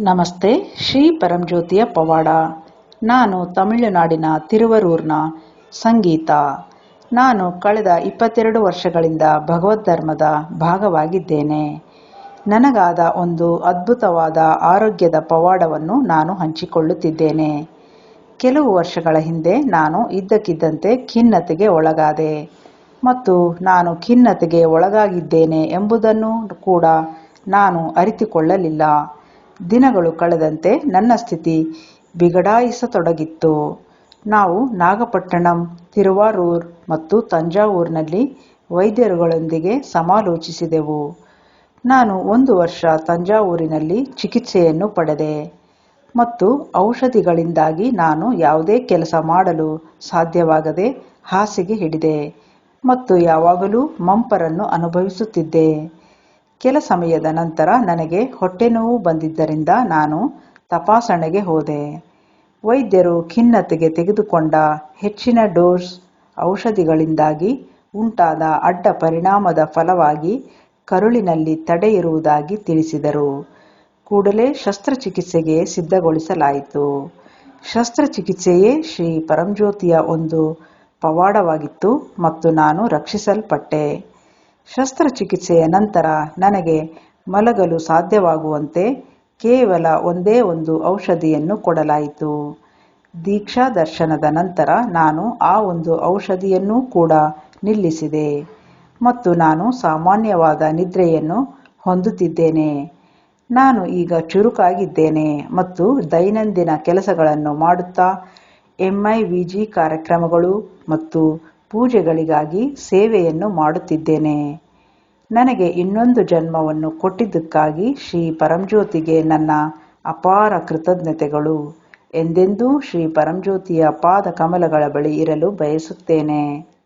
ನಮಸ್ತೆ, ಶ್ರೀ ಪರಂಜ್ಯೋತಿಯ ಪವಾಡ. ನಾನು ತಮಿಳುನಾಡಿನ ತಿರುವರೂರ್ನ ಸಂಗೀತ. ನಾನು ಕಳೆದ ಇಪ್ಪತ್ತೆರಡು ವರ್ಷಗಳಿಂದ ಭಗವದ್ಧರ್ಮದ ಭಾಗವಾಗಿದ್ದೇನೆ. ನನಗಾದ ಒಂದು ಅದ್ಭುತವಾದ ಆರೋಗ್ಯದ ಪವಾಡವನ್ನು ನಾನು ಹಂಚಿಕೊಳ್ಳುತ್ತಿದ್ದೇನೆ. ಕೆಲವು ವರ್ಷಗಳ ಹಿಂದೆ ನಾನು ಇದ್ದಕ್ಕಿದ್ದಂತೆ ಖಿನ್ನತೆಗೆ ಒಳಗಾದೆ. ಮತ್ತು ನಾನು ಖಿನ್ನತೆಗೆ ಒಳಗಾಗಿದ್ದೇನೆ ಎಂಬುದನ್ನು ಕೂಡ ನಾನು ಅರಿತುಕೊಳ್ಳಲಿಲ್ಲ. ದಿನಗಳು ಕಳೆದಂತೆ ನನ್ನ ಸ್ಥಿತಿ ಬಿಗಡಾಯಿಸತೊಡಗಿತ್ತು. ನಾವು ನಾಗಪಟ್ಟಣಂ, ತಿರುವಾರೂರ್ ಮತ್ತು ತಂಜಾವೂರಿನಲ್ಲಿ ವೈದ್ಯರುಗಳೊಂದಿಗೆ ಸಮಾಲೋಚಿಸಿದೆವು. ನಾನು ಒಂದು ವರ್ಷ ತಂಜಾವೂರಿನಲ್ಲಿ ಚಿಕಿತ್ಸೆಯನ್ನು ಪಡೆದೆ ಮತ್ತು ಔಷಧಿಗಳಿಂದಾಗಿ ನಾನು ಯಾವುದೇ ಕೆಲಸ ಮಾಡಲು ಸಾಧ್ಯವಾಗದೆ ಹಾಸಿಗೆ ಹಿಡಿದೆ ಮತ್ತು ಯಾವಾಗಲೂ ಮಂಪರನ್ನು ಅನುಭವಿಸುತ್ತಿದ್ದೆ. ಕೆಲ ಸಮಯದ ನಂತರ ನನಗೆ ಹೊಟ್ಟೆನೋವು ಬಂದಿದ್ದರಿಂದ ನಾನು ತಪಾಸಣೆಗೆ ಹೋದೆ. ವೈದ್ಯರು ಖಿನ್ನತೆಗೆ ತೆಗೆದುಕೊಂಡ ಹೆಚ್ಚಿನ ಡೋಸ್ ಔಷಧಿಗಳಿಂದಾಗಿ ಉಂಟಾದ ಅಡ್ಡ ಪರಿಣಾಮದ ಫಲವಾಗಿ ಕರುಳಿನಲ್ಲಿ ತಡೆ ಇರುವುದಾಗಿ ತಿಳಿಸಿದರು. ಕೂಡಲೇ ಶಸ್ತ್ರಚಿಕಿತ್ಸೆಗೆ ಸಿದ್ಧಗೊಳಿಸಲಾಯಿತು. ಶಸ್ತ್ರಚಿಕಿತ್ಸೆಯೇ ಶ್ರೀ ಪರಂಜ್ಯೋತಿಯ ಒಂದು ಪವಾಡವಾಗಿತ್ತು ಮತ್ತು ನಾನು ರಕ್ಷಿಸಲ್ಪಟ್ಟೆ. ಶಸ್ತ್ರಚಿಕಿತ್ಸೆಯ ನಂತರ ನನಗೆ ಮಲಗಲು ಸಾಧ್ಯವಾಗುವಂತೆ ಕೇವಲ ಒಂದೇ ಒಂದು ಔಷಧಿಯನ್ನು ಕೊಡಲಾಯಿತು. ದೀಕ್ಷಾ ದರ್ಶನದ ನಂತರ ನಾನು ಆ ಒಂದು ಔಷಧಿಯನ್ನೂ ಕೂಡ ನಿಲ್ಲಿಸಿದೆ ಮತ್ತು ನಾನು ಸಾಮಾನ್ಯವಾದ ನಿದ್ರೆಯನ್ನು ಹೊಂದುತ್ತಿದ್ದೇನೆ. ನಾನು ಈಗ ಚುರುಕಾಗಿದ್ದೇನೆ ಮತ್ತು ದೈನಂದಿನ ಕೆಲಸಗಳನ್ನು ಮಾಡುತ್ತಾ ಎಂಐವಿಜಿ ಕಾರ್ಯಕ್ರಮಗಳು ಮತ್ತು ಪೂಜೆಗಳಿಗಾಗಿ ಸೇವೆಯನ್ನು ಮಾಡುತ್ತಿದ್ದೇನೆ. ನನಗೆ ಇನ್ನೊಂದು ಜನ್ಮವನ್ನು ಕೊಟ್ಟಿದ್ದಕ್ಕಾಗಿ ಶ್ರೀ ಪರಂಜ್ಯೋತಿಗೆ ನನ್ನ ಅಪಾರ ಕೃತಜ್ಞತೆಗಳು. ಎಂದೆಂದೂ ಶ್ರೀ ಪರಂಜ್ಯೋತಿಯ ಪಾದ ಕಮಲಗಳ ಬಳಿ ಇರಲು ಬಯಸುತ್ತೇನೆ.